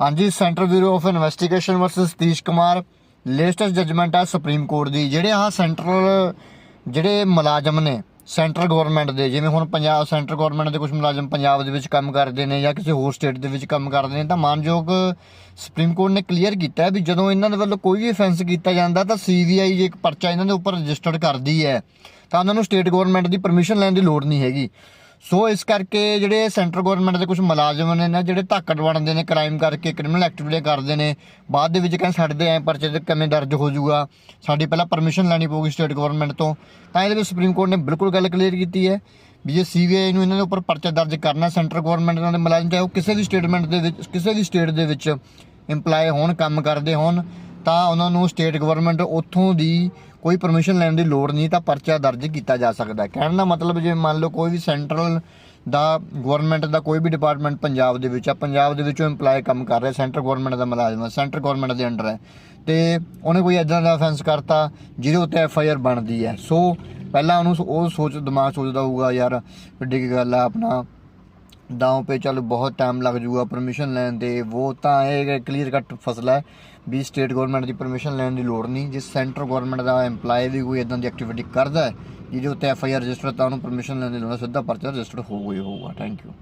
ਹਾਂਜੀ central bureau of investigation versus Satish Kumar latest judgement ਆ supreme court ਦੀ। ਜਿਹੜੇ ਆਹ ਸੈਂਟਰਲ ਜਿਹੜੇ ਮੁਲਾਜ਼ਮ ਨੇ ਸੈਂਟਰਲ ਗਵਰਨਮੈਂਟ ਦੇ, ਜਿਵੇਂ ਹੁਣ ਪੰਜਾਬ ਸੈਂਟਰਲ ਗਵਰਨਮੈਂਟ ਦੇ ਕੁਝ ਮੁਲਾਜ਼ਮ ਪੰਜਾਬ ਦੇ ਵਿੱਚ ਕੰਮ ਕਰਦੇ ਨੇ ਜਾਂ ਕਿਸੇ ਹੋਰ ਸਟੇਟ ਦੇ ਵਿੱਚ ਕੰਮ ਕਰਦੇ ਨੇ, ਤਾਂ ਮਾਨਯੋਗ ਸੁਪਰੀਮ ਕੋਰਟ ਨੇ ਕਲੀਅਰ ਕੀਤਾ ਵੀ ਜਦੋਂ ਇਹਨਾਂ ਦੇ ਵੱਲੋਂ ਕੋਈ ਵੀ ਅਫੈਂਸ ਕੀਤਾ ਜਾਂਦਾ, ਤਾਂ ਸੀਬੀਆਈ ਜੇ ਇੱਕ ਪਰਚਾ ਇਹਨਾਂ ਦੇ ਉੱਪਰ ਰਜਿਸਟਰਡ ਕਰਦੀ ਹੈ, ਤਾਂ ਉਹਨਾਂ ਨੂੰ ਸਟੇਟ ਗਵਰਨਮੈਂਟ ਦੀ ਪਰਮਿਸ਼ਨ ਲੈਣ ਦੀ ਲੋੜ ਨਹੀਂ ਹੈਗੀ। ਸੋ ਇਸ ਕਰਕੇ ਜਿਹੜੇ ਸੈਂਟਰ ਗਵਰਨਮੈਂਟ ਦੇ ਕੁਝ ਮੁਲਾਜ਼ਮ ਨੇ ਨਾ, ਜਿਹੜੇ ਧੱਕੜ ਬਣਦੇ ਨੇ ਕ੍ਰਾਈਮ ਕਰਕੇ ਕ੍ਰਿਮੀਨਲ ਐਕਟੀਵਿਟੀ ਕਰਦੇ ਨੇ, ਬਾਅਦ ਦੇ ਵਿੱਚ ਕਹਿੰਦੇ ਸਾਡੇ ਦੇ ਐ ਪਰਚੇ ਦੇ ਕਿਵੇਂ ਦਰਜ ਹੋ ਜਾਊਗਾ, ਸਾਡੀ ਪਹਿਲਾਂ ਪਰਮਿਸ਼ਨ ਲੈਣੀ ਪਊਗੀ ਸਟੇਟ ਗਵਰਨਮੈਂਟ ਤੋਂ, ਤਾਂ ਇਹਦੇ ਵਿੱਚ ਸੁਪਰੀਮ ਕੋਰਟ ਨੇ ਬਿਲਕੁਲ ਗੱਲ ਕਲੀਅਰ ਕੀਤੀ ਹੈ ਵੀ ਜੇ ਸੀਬੀਆਈ ਨੂੰ ਇਹਨਾਂ ਦੇ ਉੱਪਰ ਪਰਚਾ ਦਰਜ ਕਰਨਾ ਸੈਂਟਰ ਗਵਰਨਮੈਂਟ ਦੇ ਮੁਲਾਜ਼ਮ, ਚਾਹੇ ਉਹ ਕਿਸੇ ਵੀ ਸਟੇਟਮੈਂਟ ਦੇ ਵਿੱਚ, ਕਿਸੇ ਵੀ ਸਟੇਟ ਦੇ ਵਿੱਚ EMPLOYE ਹੋਣ, ਕੰਮ ਕਰਦੇ ਹੋਣ ਤਾਂ ਉਹਨਾਂ ਨੂੰ ਸਟੇਟ ਗਵਰਨਮੈਂਟ ਉੱਥੋਂ ਦੀ ਕੋਈ ਪਰਮਿਸ਼ਨ ਲੈਣ ਦੀ ਲੋੜ ਨਹੀਂ, ਤਾਂ ਪਰਚਾ ਦਰਜ ਕੀਤਾ ਜਾ ਸਕਦਾ ਕਹਿਣ ਦਾ ਮਤਲਬ ਜੇ ਮੰਨ ਲਓ ਕੋਈ ਵੀ ਸੈਂਟਰਲ ਦਾ ਗਵਰਨਮੈਂਟ ਦਾ ਕੋਈ ਵੀ ਡਿਪਾਰਟਮੈਂਟ ਪੰਜਾਬ ਦੇ ਵਿੱਚ ਆ, ਪੰਜਾਬ ਦੇ ਵਿੱਚੋਂ EMPLOYE ਕੰਮ ਕਰ ਰਿਹਾ ਸੈਂਟਰ ਗਵਰਨਮੈਂਟ ਦਾ ਮੁਲਾਜ਼ਮ ਹੈ ਸੈਂਟਰ ਗਵਰਨਮੈਂਟ ਦੇ ਅੰਡਰ ਹੈ ਤੇ ਉਹਨੇ ਕੋਈ ਇਦਾਂ ਦਾ ਅਫੈਂਸ ਕਰਤਾ ਜਿਹਦੇ ਉੱਤੇ ਐਫ ਆਈ ਆਰ ਬਣਦੀ ਹੈ। ਸੋ ਪਹਿਲਾਂ ਉਹਨੂੰ ਉਹ ਸੋਚ, ਦਿਮਾਗ ਸੋਚਦਾ ਹੋਊਗਾ, ਯਾਰ, ਵੱਡੀ ਕੀ ਗੱਲ ਆ, ਆਪਣਾ ਦਾਅ ਪੇ ਚੱਲ ਬਹੁਤ ਟਾਈਮ ਲੱਗ ਜੂਗਾ ਪਰਮਿਸ਼ਨ ਲੈਣ ਦੇ ਉਹ ਤਾਂ ਇਹ ਕਲੀਅਰ ਕੱਟ ਫਸਲਾ ਹੈ ਵੀ ਸਟੇਟ ਗਵਰਨਮੈਂਟ ਦੀ ਪਰਮਿਸ਼ਨ ਲੈਣ ਦੀ ਲੋੜ ਨਹੀਂ ਜੇ ਸੈਂਟਰ ਗਵਰਨਮੈਂਟ ਦਾ EMPLOYE ਵੀ ਕੋਈ ਇਦਾਂ ਦੀ ਐਕਟੀਵਿਟੀ ਕਰਦਾ ਹੈ ਜਿਹਦੇ ਉੱਤੇ ਐਫ ਆਈ ਆਰ ਰਜਿਸਟਰ ਤਾਂ ਉਹਨੂੰ ਪਰਮਿਸ਼ਨ ਲੈਣ ਦੀ ਲੋੜ ਨਹੀਂ, ਸਿੱਧਾ ਪਰਚਾ ਰਜਿਸਟਰ ਹੋਊਗਾ ਹੀ ਹੋਊਗਾ। Thank you